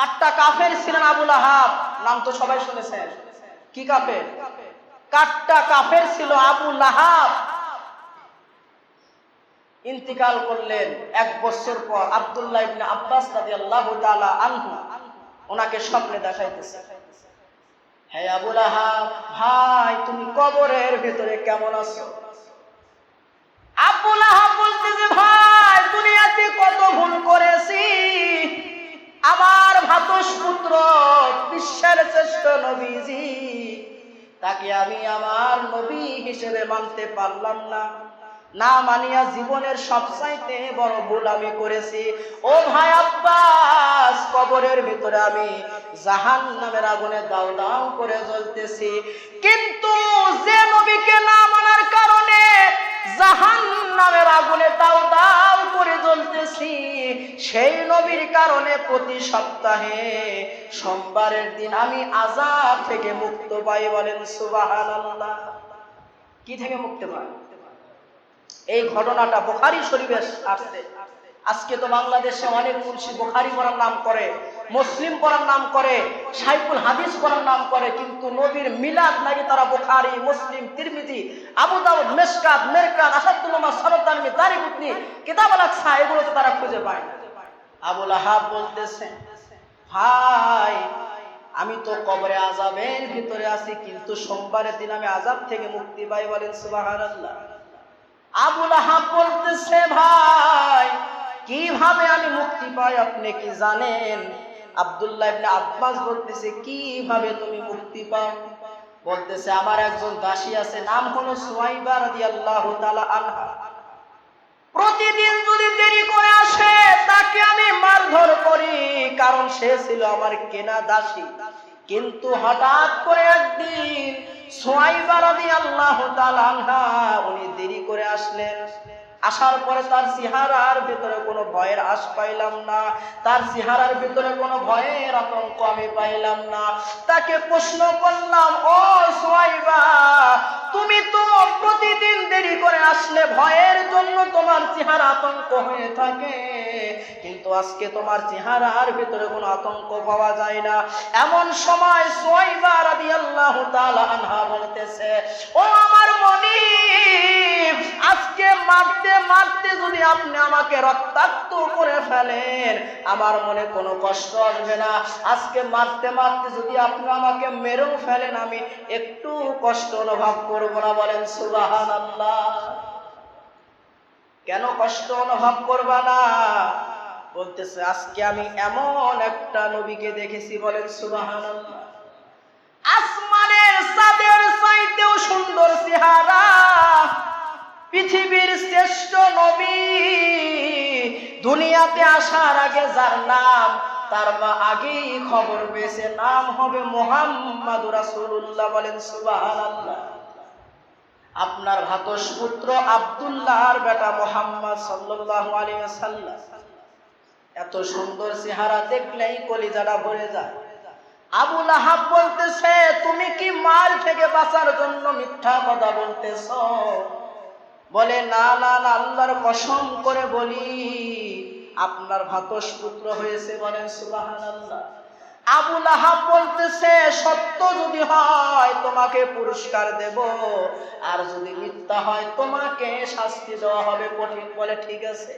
কাট্টা কাফের ছিলেন আবুল আহাব নাম তো সবাই শুনেছেন। কি কাফের? কাট্টা কাফের ছিল আবু লাহাব। ইন্তিকাল করলেন এক বছর পর আব্দুল্লাহ ইবনে আব্বাস রাদিয়াল্লাহু তাআলা আনহু। ওনাকে স্বপ্নে দেখাইতেছে। হে আবুল আহাব ভাই, তুমি কবরের ভিতরে কেমন আছো? আবুল আহাব বলতেছে, ভাই, দুনিয়াতে কত ভুল পুত্র, বিশ্বের শ্রেষ্ঠ নবীজি। তাকে আমি আমার নবী হিসেবে মানতে পারলাম না। না মানিয়া জীবনের সবচাইতে বড় ভুল আমি করেছি। ও ভাই আব্বাস, কবরের ভিতরে আমি জাহান নামের আগুনে দাও দাও করে জ্বলতেছি। কিন্তু যে নবীকে না মানার কারণে জাহান নামের আগুনে দাও সেই নবীর কারণে প্রতি সপ্তাহে সোমবারের দিন আমি আজাদ থেকে মুক্ত পাই বলেন সুবাহান কি থেকে মুক্তি পাই? এই ঘটনাটা বোখারি শরীফে আসছে। আজকে তো বাংলাদেশে অনেক মুন্সি বোখারি পড়ার নাম করে, মুসলিম পড়ার নাম করে সাইকুল হাদিস পড়ার নাম করে, কিন্তু নবীর মিলাদ নাকি তারা বোখারি, মুসলিম, তিরমিজি, আবু দাউদ মেশকাত মেরকাত, আসাদুল্লাহ সরদানমি দারিকুতনি, কিতাব আলাকসা তারা খুঁজে পায় না। আবুল আহাব বলতেছে, ভাই, আমি তো কবরে আজাবের ভিতরে আছি, কিন্তু সোমবারের দিন আমি আজাব থেকে মুক্তি পাই বলেন সুবহানাল্লাহ। আবুল আহাব বলতেছে, ভাই, কীভাবে আমি মুক্তি পাই আপনি কি জানেন? আব্দুল্লাহ ইবনে আব্বাস বলতেছে, কীভাবে তুমি মুক্তি পাও? বলতেছে, আমার একজন দাসী আছে, নাম হলো সুয়াইবা রাদিয়াল্লাহু তাআলা আনহা। প্রতিদিন যদি দেরি করে আসে, তাকে আমি মারধর করি। কারণ সে ছিল আমার কেনা দাসী। কিন্তু হঠাৎ করে একদিন উনি দেরি করে আসলেন। আসার পরে তার চেহারার ভিতরে কোনো ভয়ের আশ পাইলাম না। তার চেহারার ভিতরে কোনো ভয়ের আতঙ্ক আমি পাইলাম না। তাকে প্রশ্ন করলাম, ও আসলে ভয়ের জন্য তোমার চেহারা আতঙ্ক হয়ে থাকে। কিন্তু আজকে তোমার চেহারার ভিতরে কোনো আতঙ্ক পাওয়া যায় না। এমন সময় সোয়াইবা রাদিয়াল্লাহু তাআলা আনহা বলতেছে, ও আমার মনি আজকে মারতে মারতে যদি আপনি আমাকে রক্তাক্ত করে ফেলেন, আমার মনে কোনো কষ্ট আসবে না। আজকে মারতে মারতে যদি আপনি আমাকে মেরেও ফেলেন, আমি একটু কষ্ট অনুভব করব না। বলেন সুবাহান আল্লাহ কেন কষ্ট অনুভব করবা না? বলতেছে, আজকে আমি এমন একটা নবীকে দেখেছি। বলেন সুবাহান আসমানের চাঁদের চাইতেও সুন্দর চেহারা। পৃথিবীর শ্রেষ্ঠ নবী। দুনিয়াতে আসার আগে যার নাম, তার আগেই খবর পেয়েছে, নাম হবে মোহাম্মদ রাসূলুল্লাহ বলেন সুবহানাল্লাহ। আপনার ভাতস পুত্র আব্দুল্লাহর বেটা মোহাম্মদ সাল্লাল্লাহু ওয়াসাল্লাম। এত সুন্দর চেহারা দেখলেই কলিজাটা ভরে যায়। আবুল আহাব বলতেছে, তুমি কি মাল থেকে বাঁচার জন্য মিথ্যা কথা বলতেছ? বলে, না না না, আল্লাহর কসম করে বলি, আপনার ভাতস পুত্র হয়েছে বলেন সুবাহান আল্লাহ আবুল আহাব বলতেছে, সত্য যদি হয় তোমাকে পুরস্কার দেব, আর যদি মিথ্যা হয় তোমাকে শাস্তি দেওয়া হবে কঠিন। বলে, ঠিক আছে।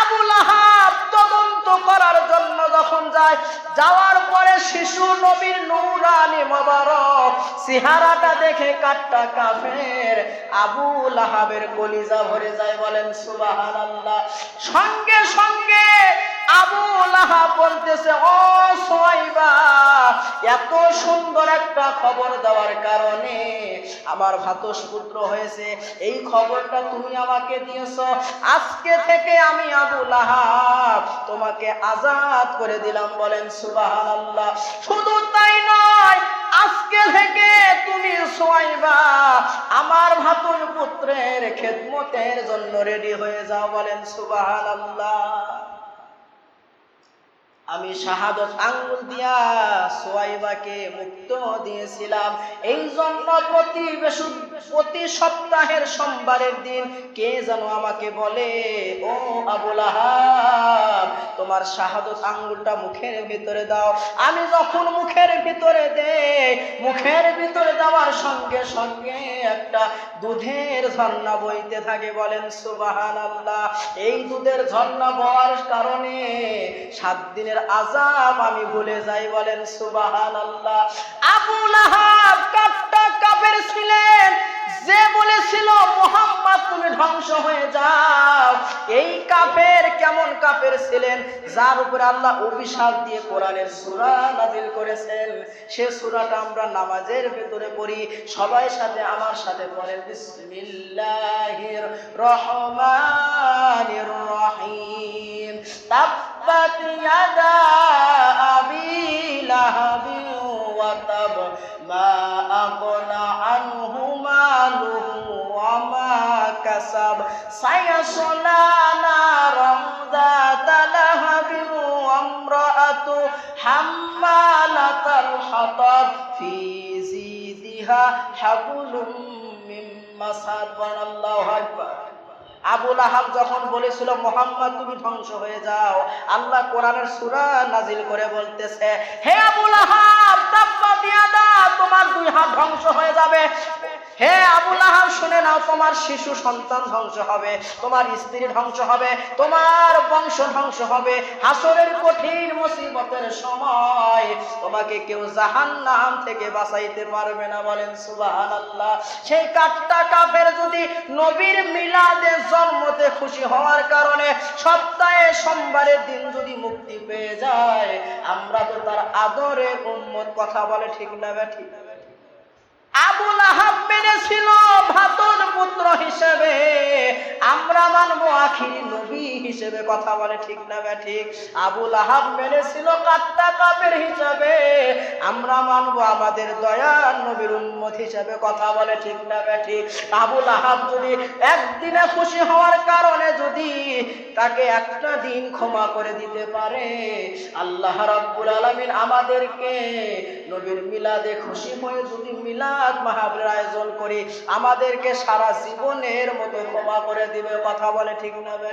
আবুল যায়। যাওয়ার পরে শিশু নবীর নূরানি মোবারক। সিহারাটা দেখে কাটটা কাফের। আবুল আহাবের কলিজা ভরে যায় বলেন সুবাহ সঙ্গে সঙ্গে আবু লাহাব বলতেছে, ও সোয়াইবা এত সুন্দর একটা খবর দেওয়ার কারণে আমার ভাতস পুত্র হয়েছে। এই খবরটা তুমি আমাকে দিয়েছ। আজকে থেকে আমি আবু তোমাকে আজাদ করে দিলাম। বলেন, সুবহানাল্লাহ। শুধু তাই নয়, আজকে থেকে তুমি সোয়াইবা আমার ভাতুর পুত্রের খেদমতের জন্য রেডি হয়ে যাও। বলেন, সুবহানাল্লাহ। আমি শাহাদত আঙ্গুল দিয়া সোয়াইবাকে মুক্ত দিয়েছিলাম। এই জন্য প্রতি প্রতি সপ্তাহের সোমবারের দিন কে যেন আমাকে বলে, ও আবুল আহাব, তোমার শাহাদত আঙ্গুলটা মুখের ভিতরে দাও। আমি যখন মুখের ভিতরে দে মুখের ভিতরে দেওয়ার সঙ্গে সঙ্গে একটা দুধের ঝর্ণা বইতে থাকে, বলেন সুবাহান আল্লাহ এই দুধের ঝর্ণা বওয়ার কারণে সাত দিনের আজাব আমি ভুলে যাই, বলেন সুবাহান আল্লাহ আবুল আহাব কাপটা কাপের ছিলেন এই কাফের কেমন কাফের ছিলেন? যার উপরে আল্লাহ অভিশাপ দিয়ে কোরআনের সূরা নাজিল করেছেন। সে সূরাটা আমরা নামাজের ভেতরে পড়ি। সবাই সাথে, আমার সাথে পড়েন। বিসমিল্লাহির রহমানির রহিম। তাব্বাত ইয়াদা আবি লাহাবি ওয়া তাব। মা আগনা আনহু মালুহু ওয়া মা কাসাব। সায়াসলা আবুল আহাব যখন বলেছিল, মোহাম্মদ, তুমি ধ্বংস হয়ে যাও। আল্লাহ কোরআনের সূরা নাজিল করে বলতেছে, হে আবুল আহাব তোমার দুই হাত ধ্বংস হয়ে যাবে। হে আবুল আহাব, শুনে নাও, তোমার শিশু সন্তান ধ্বংস হবে, তোমার স্ত্রী ধ্বংস হবে, তোমার বংশ ধ্বংস হবে। হাসরের কঠিন মুসিবতের সময় তোমাকে কেউ জাহান্নাম থেকে বাঁচাইতে পারবে না, বলেন সুবহানাল্লাহ। সেই কাঠটা কাফের যদি নবীর মিলাদে জন্মতে খুশি হওয়ার কারণে সপ্তাহে সোমবারের দিন যদি মুক্তি পেয়ে যায়, আমরা তো তার আদরে উম্মত, কথা বলে ঠিক না, ঠিক আবুল আহাব মেনেছিল ভাতর পুত্র হিসেবে। আমরা মানবো আখিরি নবী হিসেবে কথা বলে, ঠিক না বে, ঠিক? আবুল আহাব মেনেছিল কাত্তা কাপের হিসাবে। আমরা মানবো আমাদের দয়ার নবীর উন্মত হিসেবে কথা বলে, ঠিক না বে, ঠিক? আবুল আহাব যদি একদিনে খুশি হওয়ার কারণে যদি তাকে একটা দিন ক্ষমা করে দিতে পারে, আল্লাহ রাব্বুল আলামিন আমাদেরকে নবীর মিলাদে খুশি হয়ে যদি মিলাদ মাহফিলের আয়োজন করি, আমাদেরকে সারা জীবনের মতো ক্ষমা করে দিবে, কথা বলে, ঠিক না বে